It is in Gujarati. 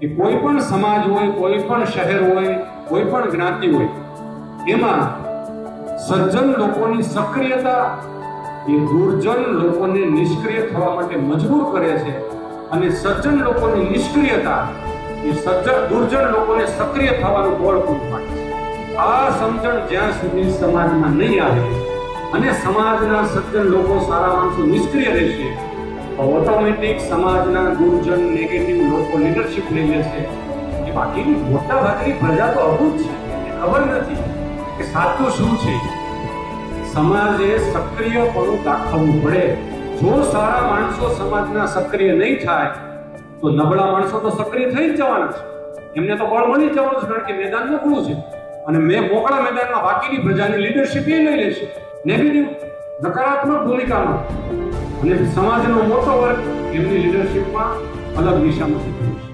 કે કોઈ પણ સમાજ હોય, કોઈ પણ શહેર હોય, કોઈ પણ જ્ઞાતિ હોય, એમાં સજ્જન લોકોની સક્રિયતા એ દુર્જન લોકોને નિષ્ક્રિય થવા માટે મજબૂર કરે છે અને સજ્જન લોકોની નિષ્ક્રિયતા એ સજ્જન, દુર્જન લોકોને સક્રિય થવાનું બળ પૂરું પાડે છે. આ સમજણ જ્યાં સુધી સમાજમાં નહીં આવે અને સમાજના સજ્જન લોકો સારા માણસો નિષ્ક્રિય રહેશે ઓટોમેટિક સમાજના ગુરુજન નેગેટિવ લોકો લીડરશિપ લઈ લે છે. એ બાકીની મોટા ભાગની પ્રજા તો અભૂત છે. એ ખબર નથી કે સાચું શું છે. સમાજે સક્રિયપણું દાખવવું પડે. જો સારા માણસો સમાજના સક્રિય નહીં થાય, તો નબળા માણસો તો સક્રિય થઈ જ જવાના છે. એમને તો બળ મળી જવાનું છે? કારણ કે મેદાન મોકળું છે. અને મેં મોકળા મેદાનમાં બાકીની પ્રજાની લીડરશિપ એ લઈ લેશે નેગેટિવ નકારાત્મક ભૂમિકામાં. અને સમાજનો મોટો વર્ગ એમની લીડરશિપમાં અલગ દિશામાં